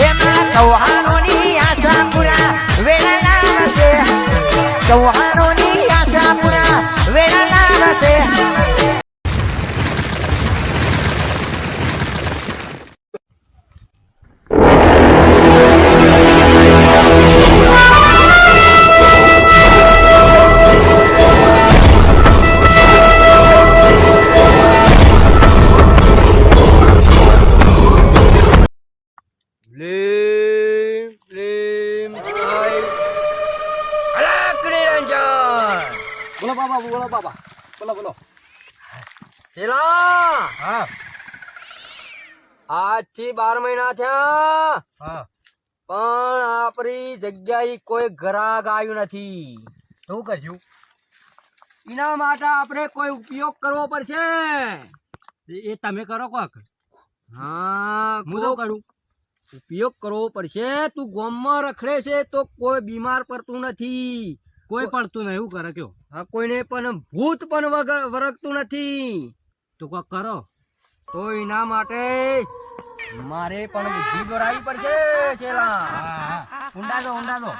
એમાં ચૌહાણોની બોલો બાબા બોલો બોલો. શીલા! હા. આજથી બાર મહિના થયા. હા. પણ આપણી જગ્યાએ કોઈ ગ્રાહક આવ્યું નથી. શું કરશું એના માટે આપણે કોઈ ઉપયોગ કરવો પડશે. એ- એ તમે કરો કોક. હા હું તો કરું. ઉપયોગ કરવો પડશે. તું ગોમમાં રખડે છે તો કોઈ બીમાર પડતું નથી. કોઈ પડતું નહીં એવું કરે કયો? હા કોઈને પણ ભૂત પણ વગર વરગતું નથી. તો કોક કરો. તો એના માટે મારે પણ બુદ્ધિ દોરાવી પડશે છેલા ઊંડા દો ઊંડા દો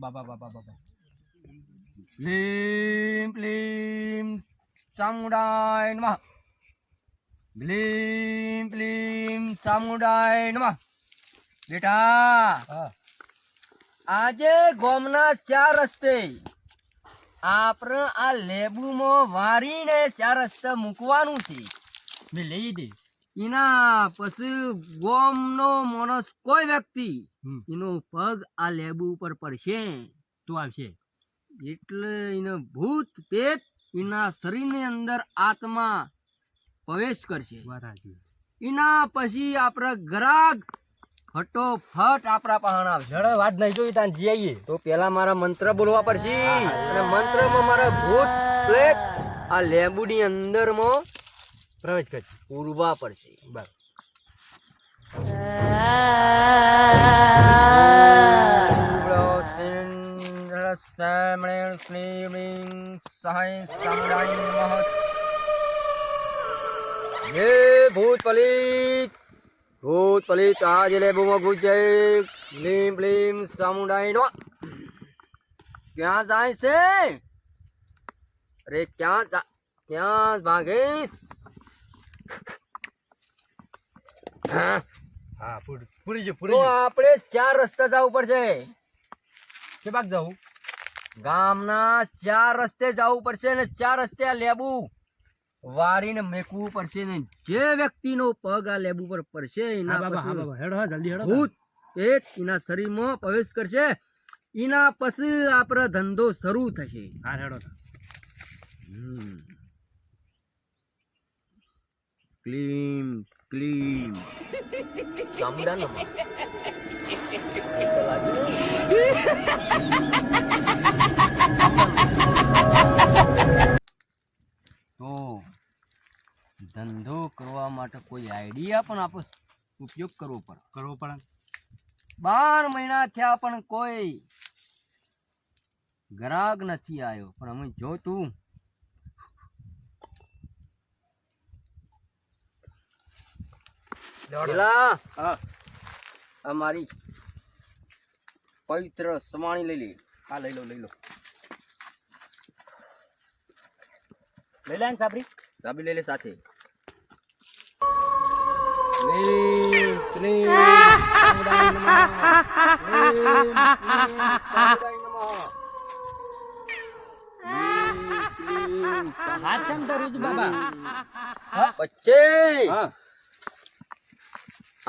બાબા બાબા બાબા. ક્લીમ ચામુંડાય નમઃ. ક્લીમ ક્લીમ ચામુંડાય નમઃ. બેટા આજે ગોમના ચાર રસ્તે આપણે આ લેબુમાં વારીને ચાર રસ્તે મૂકવાનું છે. મેં લઈ દે. એના પછી ગોમનો માણસ કોઈ વ્યક્તિ એનો પગ આ લેબુ ઉપર પડશે. તો આવશે. એટલે એનો ભૂત પેત એના શરીરની અંદર આત્મા પ્રવેશ કરશે. એના પછી આપણા ગ્રાહક ફટોફટ આપણા પહાણ આવશે. જડે વાત નહીં જોઈ ત્યાં જઈએ તો પેલા મારા મંત્ર બોલવા પડશે. અને મંત્રમાં મારા ભૂત પ્લેટ આ લેબુની અંદરમાં પ્રવેશ કરશે. પૂરવા પડશે. બસ. હે ભૂત પલિત ભૂત પલિત આજ લેબુમાં ઘૂસ જાય લીમ લીમ સામુંડાઈ નો ક્યાં જાય છે અરે ક્યાં જા. ક્યાં ભાગીશ હા હા પૂરી પૂરી આપણે ચાર રસ્તા જવું પડશે. કે ભાગ જાઉં ગામના ચાર રસ્તે જવું પડશે ને ચાર રસ્તે આ લેબુ વારીને મેકવું પડશે ને જે વ્યક્તિનો પગ આ લેબુ પર પડશે એના ભૂત એક એના શરીરમાં પ્રવેશ કરશે. એના પછી આપણો ધંધો શરૂ થશે. હા હેડો. ક્લીમ ક્લીમ. તો ધંધો કરવા માટે કોઈ આઈડિયા પણ આપો ઉપયોગ કરવો પડે. કરવો પડે. બાર મહિના થયા પણ કોઈ ગ્રાહક નથી આવ્યો. પણ અમે જો તું પેલા હા. આ મારી પવિત્ર સમાણી લઈ લે હા લઈ લો લઈ લો. લઈ લે સાબરી ચાબી લઈ લે સાથે. હાથ કેમ ધર્યું તું બાબા.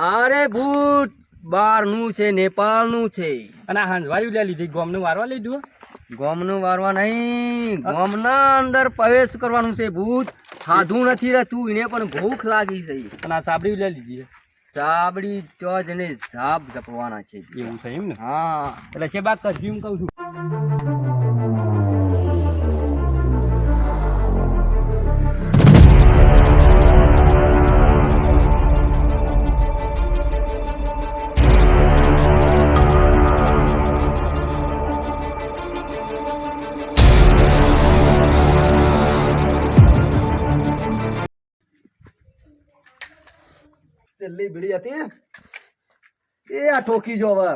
અરે ભૂત. બારનું છે નેપાળનું છે. અને આ હંજવારી લે લીધી ગોમનું વારવા લીધું ગોમનું વારવા નહીં. ગોમના અંદર પ્રવેશ કરવાનું છે ભૂત. ખાધું નથી રહેતું એને પણ ભૂખ લાગી છે. અને આ સાબડી લઈ લીધી સાબડી તો જ એને ઝાપ જપવાના છે. એવું છે એમ ને? હા. એટલે છે બાદ કરશું કહું છું. છેલ્લી બીડી હતી એ આ ઠોકી જો હવે.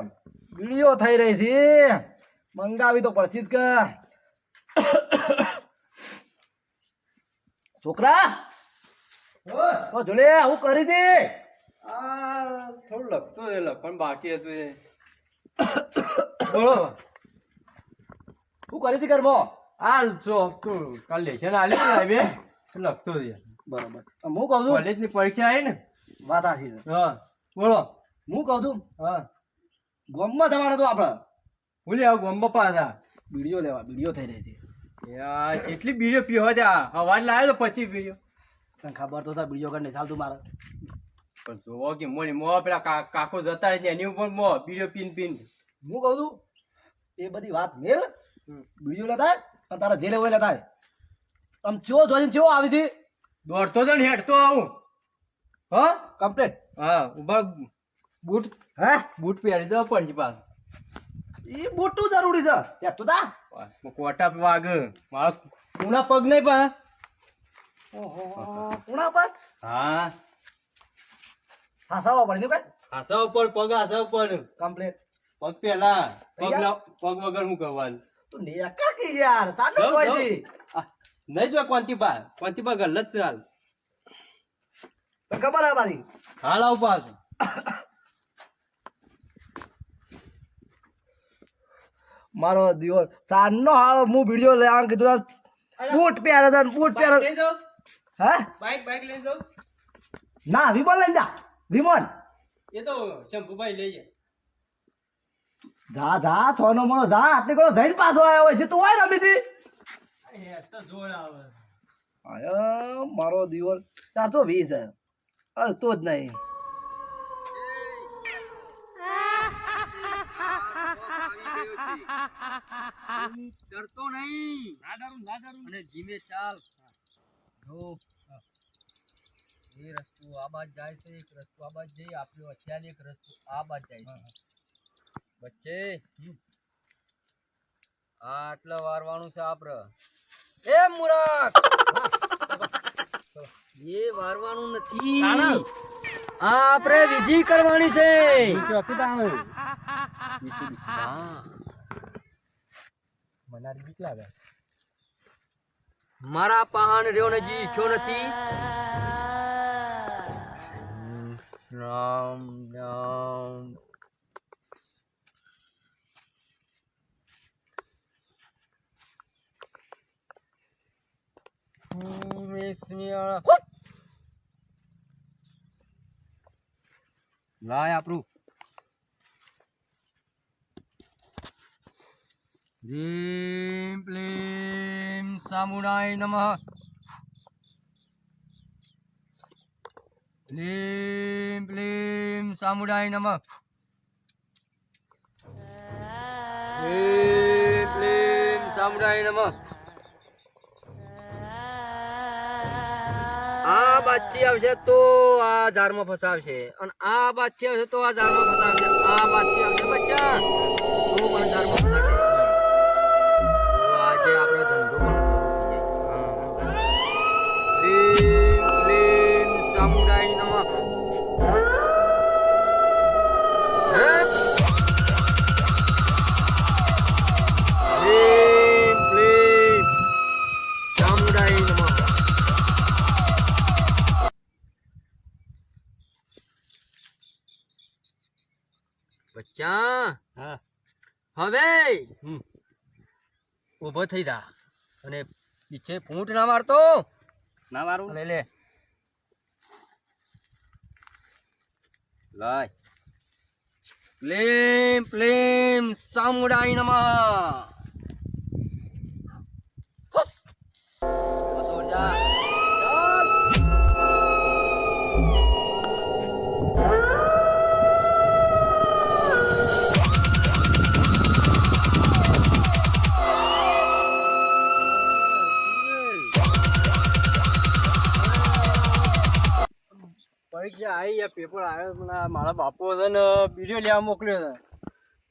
બીડીઓ થઈ રહી છે. મંગાવી તો પડશે જ કે. છોકરા? ઓ જોડે હું કરી દે. આ થોડું લખતું એ લખણ બાકી હતું એ. બોલો. શું કરી હતી ઘરમાં. હાલ જો તું કાલે લેશન લાવી લખતો છે બરોબર. હું કહું છું? કોલેજની પરીક્ષા આવી ને. વાત છે હા બોલો. હું કહું છું હા. ગોમમાં જવાનું હતું આપણે. ભૂલી આવ ગોમ બપા હતા. બીડીઓ લેવા બીડીઓ થઈ રહી છે યાર કેટલી બીડીઓ પીવો ત્યાં હવાજ લાવ્યો તો પછી બીડીઓ. તને ખબર તો હતા બીડીઓ કરીને ચાલતું મારે. પણ જોવો કે મોની મો પેલા કાકો જતા રહી એની ઉપર મો બીડીઓ પીન પીન. હું કહું છું એ બધી વાત મેલ. બીડીઓ લેતા અને તારા જે લેવો લેતા આમ ચેવો જોઈને ચેવો આવી હતી? દોડતો તો ને હેઠતો આવું. હા? કમ્પ્લીટ હા ઊભા બૂટ હે? બૂટ પહેરી દો પડશે પાસ એ મોટું જરૂરી છે. યાર તો? તા કોટા વાગ મારા કુણા પગ નહીં પા ઓહો કુણા પગ? હા. હાસાવા પડી કઈ? હાસા ઉપર પગ હાસા ઉપર. કમ્પ્લીટ પગ પહેલા પગ પગ વગર હું કરવાનું? તો નેકા કાકી યાર? તાનો હોય નહીં જો કોંતી પા કોંતી પા ગલત ચાલ. ખબર આ બારી હાલ આવ પાછું મારો દિવસ ચારનો હાળ હું વીડિયો લે આમ. કીધું બૂટ પહેરે છે બૂટ પહેરે લઈ હે? બાઈક બાઈક લઈ જાઓ. ના વિમલ લઈને જા. વિમલ. એ તો શંભુભાઈ લઈ જાય. જા જા છ નો મળો જા. આટલી કરો જઈને પાછો આવ્યો હોય છે. તું હોય રમી હતી એ તો જોર આવે. મારો દિવસ ચારસો વીસ હે અડતો જ નહીં. ડરતો નહીં. અને જીમે ચાલ. જો, એ રસ્તો આ બાજ જાય છે, એક રસ્તો આ બાજ જઈ આપ્યો અત્યારે એક રસ્તો આ બાજ જાય છે. વચ્ચે આટલા વારવાનું છે આપડે. એ મુરક એ વારવાનું નથી. આપણે વિધિ કરવાની છે. મારા પહાણ રહ્યો નજી થયો નથી. રામ રામ. લાય આપણું. રીમ પ્લીમ સામુનાય નમઃ. પ્લીમ પ્લીમ સામુનાય નમઃ. પ્લીમ સામુનાય નમઃ. આ બાદથી આવશે તો આ જારમાં ફસાવશે. અને આ બાદથી આવશે તો આ ઝાડમાં ફસાવશે. આ બાદથી આવશે બચ્ચા. તો પણ ઝાડમાં ફસાવશે. આજે આપણો ધંધો પણ શરૂ થઈ જાય ક્લીમ ક્લીમ સામુડાય નમઃ. બચ્ચા. હા. હવે. ઊભો થઈ જા. અને પીછે ફૂંટ ના મારતો. ના મારું. લે લે. લાય. પ્લેમ પ્લેમ સામુડાઈ નમઃ. મારા બાપો છે ને બીડીઓ લેવા મોકલ્યો છે.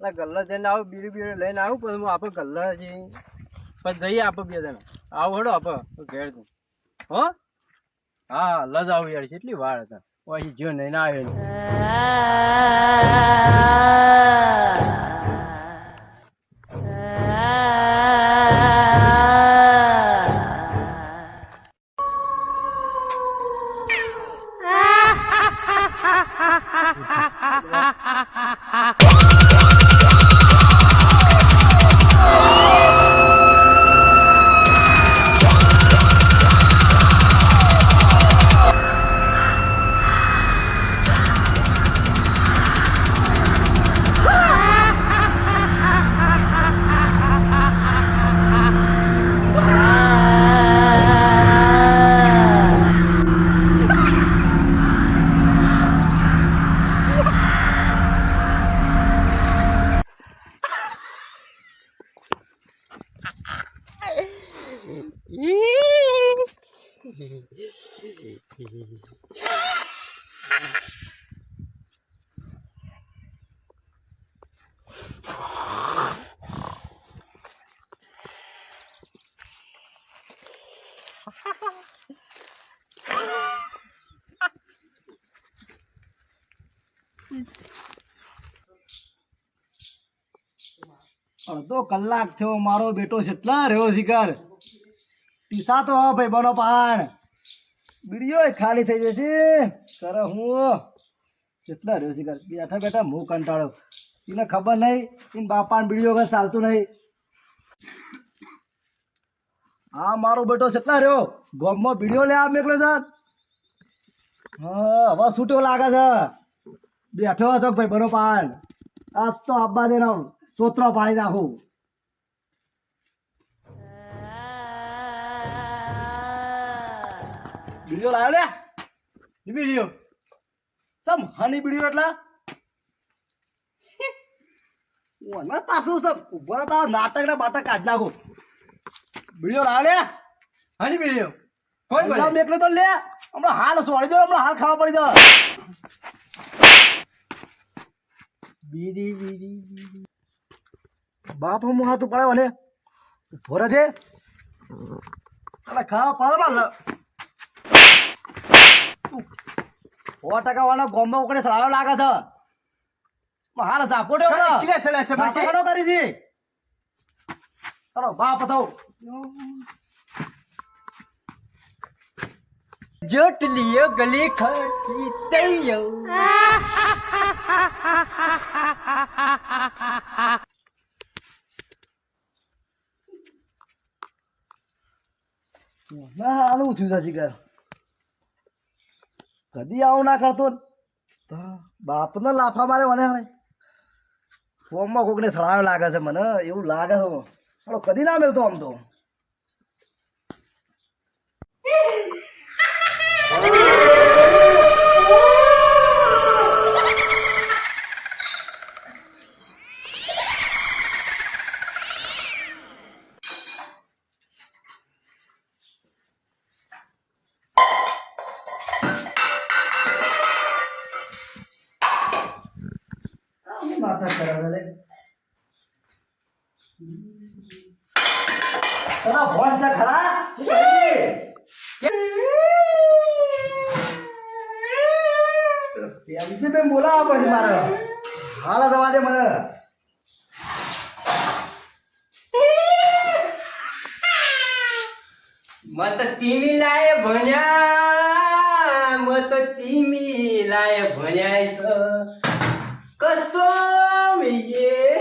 એટલે ગલ્લા જઈને આવું બીડી બીડી લઈને આવું, પછી હું આપણે ગલ્લા છે પછી જઈએ આપણે બે જણા. આવું હડો આપણે ઘેર તું હો? હા લજ આવું યાર, કેટલી વાર હતા. અહીં જો નહીં ના આવે Ah. અડધો કલાક થયો મારો બેટો છેટલા રહ્યો શિકાર. ટીસા તો ભાઈ બનો પાણ બીડીઓ ખાલી થઈ જશે. કરે હું. કેટલા રહ્યો શિકાર. બેઠા બેઠા હું કંટાળો. એને ખબર નહીં એને બાપાને બીડીઓ કઈ ચાલતું નહીં હા મારો બેટો છેટલા રહ્યો? ગોમમાં બીડીઓ લે આપ મેકલો સર હા, હવે છૂટો લાગે છે. બેઠો છો ભાઈ બનો પાણ આજ તો આબા દે સોત્રો પાડી નાખું. વીડિયો લાવ્યો લે. વીડિયો સમ હની વીડિયો એટલા? ઓના પાછું સમ ઊભો રહો નાટક ને બાટક કાઢ નાખું. વીડિયો લાવ્યો લે. હની વીડિયો કોઈ બોલા મેકલો તો લે. હમણાં હાલ સોળી દો હમણાં હાલ ખાવા પડી જાવ બીડી બીડી બીડી બાપ હું હાથ પડે વાલે ઊભો રહે અરે ખાવા પડે મારે સો ટકા વાળા ગોમમાં ઉકળે સળાયો લાગે છે. હાલ? ઝાપડો કરી દી. ચાલો બાપ થો જોટ લીયો ગલી ખટી તૈયો ના આનું થયું છે શિકાર? કદી આવું ના કરતો બાપને લાફા મારે મને હવે ફોર્મમાં કોકને સળાવ લાગે છે મને, એવું લાગે છે કદી ના મેળતો આમ તો. શું બેન બોલાવવા પડશે મારે. હાલ થવા દે મને. મત ટીમી લાય ભણ્યા, મત ટીમી લાય ભણ્યા કસ્તો મિયે